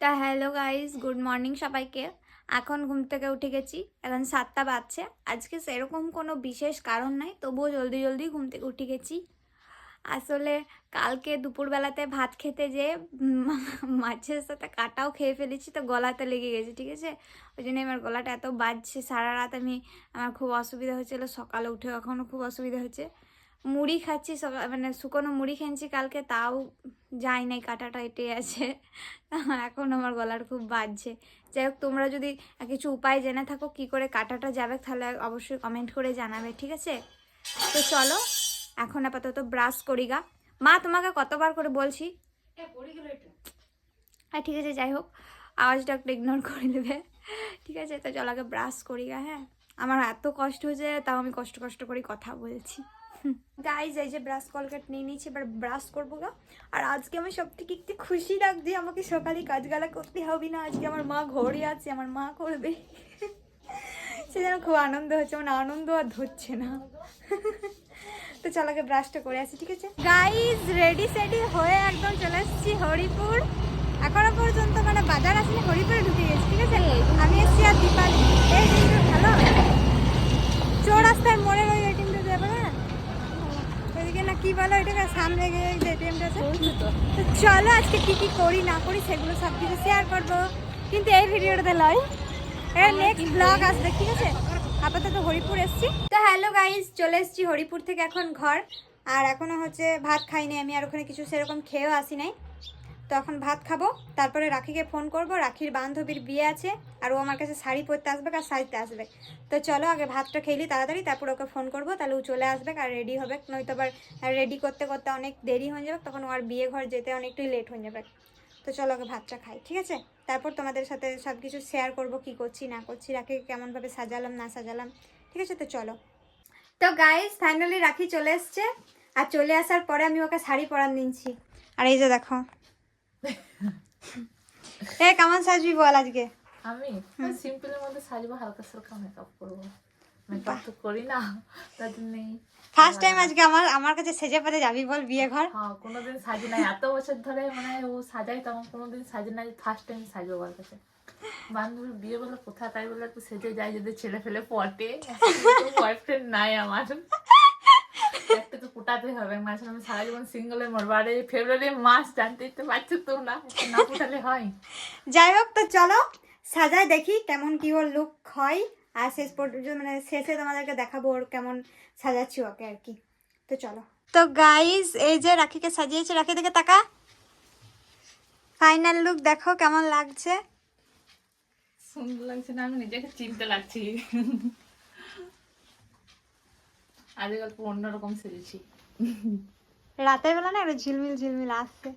তা hello guys good morning সবাইকে। এখন ঘুম থেকে উঠে গেছি, এখন সাতটা বাজছে। আজকে সেরকম কোনো বিশেষ কারণ নাই, তবুও জলদি জলদি ঘুম থেকে উঠে গেছি। আসলে কালকে দুপুরবেলাতে ভাত খেতে যে মাছের সাথে কাটাও খেয়ে ফেলেছি, তো গলাতে লেগে গেছে, ঠিক আছে? ওই জন্য আমার গলাটা এত বাজছে, সারা রাত আমি, আমার খুব অসুবিধা হচ্ছিল, সকালে উঠে এখনও খুব অসুবিধা হচ্ছে। মুড়ি খাচ্ছি সকাল মানে শুকনো মুড়ি খেয়েছি কালকে, তাও যাই নাই কাটাটা এটে আছে। এখন আমার গলার খুব বাজছে। যাই হোক তোমরা যদি কিছু উপায় জেনে থাকো কি করে কাটাটা যাবে তাহলে অবশ্যই কমেন্ট করে জানাবে ঠিক আছে? তো চলো এখন আপাতত ব্রাশ করি গা। মা তোমাকে কতবার করে বলছি? হ্যাঁ ঠিক আছে যাই হোক আওয়াজটা একটু ইগনোর করে দেবে ঠিক আছে তো চলো আগে ব্রাশ করি গা হ্যাঁ? আমার এত কষ্ট হয়েছে তাও আমি কষ্ট কষ্ট করে কথা বলছি। গাইজ এই যে ব্রাশ কলকেট নিয়ে নিয়েছি, এবার ব্রাশ করব গা। আর আজকে আমি সব থেকে একটু খুশি লাগছে, আমাকে সকালে কাজগালা করতে হবে না, আজকে আমার মা ঘরে আছে, আমার মা করবে। সে যেন খুব আনন্দ হচ্ছে মানে আনন্দ আর ধরছে না। তো চলো আগে ব্রাশটা করে আসি, ঠিক আছে? গাইজ রেডি সেডি হয়ে একদম চলে এসেছি হরিপুর। এখনও পর্যন্ত মানে বাজার আসলে হরিপুরে ঢুকে গেছি, ঠিক আছে? আমি এসেছি আর দীপালি এই ভালো চৌরাস্তার মোড়ের ওই এটিএমটা যাবে না ওইদিকে না কি বলো এটাকে সামনে গিয়ে এটিএমটা চলো আজকে কি কি করি না করি সেগুলো সব কিছু শেয়ার করব। কিন্তু এই ভিডিওটাতে লয় এর নেক্সট ব্লগ আসবে ঠিক আছে? আপাতত হরিপুর এসছি। তো হ্যালো গাইজ চলে এসছি হরিপুর থেকে এখন ঘর। আর এখনও হচ্ছে ভাত খাইনি আমি আর ওখানে কিছু সেরকম খেয়েও আসি নাই। তো এখন ভাত খাব, তারপরে রাখিকে ফোন করব, রাখির বান্ধবীর বিয়ে আছে, আর ও আমার কাছে শাড়ি পরতে আসবে আর সাজতে আসবে। তো চলো আগে ভাতটা খেলি তাড়াতাড়ি, তারপর ওকে ফোন করব, তাহলে ও চলে আসবে আর রেডি হবে। নয়তো আবার রেডি করতে করতে অনেক দেরি হয়ে যাবে, তখন ওর বিয়ে ঘর যেতে অনেকটাই লেট হয়ে যাবে। তো চলো আগে ভাতটা খাই, ঠিক আছে? তারপর তোমাদের সাথে সব কিছু শেয়ার করব, কি করছি, না করছি রাখি কেমনভাবে সাজালাম, না সাজালাম, ঠিক আছে? তো চলো। তো গাইস ফাইনালি রাখি চলে এসছে, আর চলে আসার পরে আমি ওকে শাড়ি পরান দিচ্ছি আর এই যে দেখো এ কেমন সাজবি বল আজকে? আমি? সিম্পলের মধ্যে সাজবো হালকা সালকা মেকআপ করব। মেকআপ তো করি না তার জন্যই ফার্স্ট টাইম আজকে আমার আমার কাছে সেজে পেতে যাবি বল বিয়ে ঘর। হ্যাঁ কোনোদিন সাজি নাই এত বছর ধরে মানে ও সাজাই তখন কোনোদিন সাজি নাই ফার্স্ট টাইম সাজবো ওর কাছে। বান্ধবীর বিয়ে বলে কোথায় তাই বলে একটু সেজে যায় যদি ছেলে ফেলে পটে বয়ফ্রেন্ড নাই আমার। একটা তো ফুটাতে হবে মাঝে আমি সারা জীবন সিঙ্গলে মরবো। আর এই ফেব্রুয়ারি মাস জানতেই তো পারছ তো না না ফুটালে হয়। যাই হোক তো চলো সাজায় দেখি কেমন কি ওর লুক হয়। আর শেষ পর্যন্ত মানে শেষে তোমাদেরকে দেখাবো ওর কেমন সাজাচ্ছি ওকে আর কি। তো চলো। তো গাইস এই যে রাখিকে সাজিয়েছে রাখি থেকে তাকা। ফাইনাল লুক দেখো কেমন লাগছে। সুন্দর লাগছে না আমি নিজেকে চিনতে লাগছি। আজকাল অন্যরকম সেজেছি রাতের বেলা না একটা ঝিলমিল ঝিলমিল আসছে।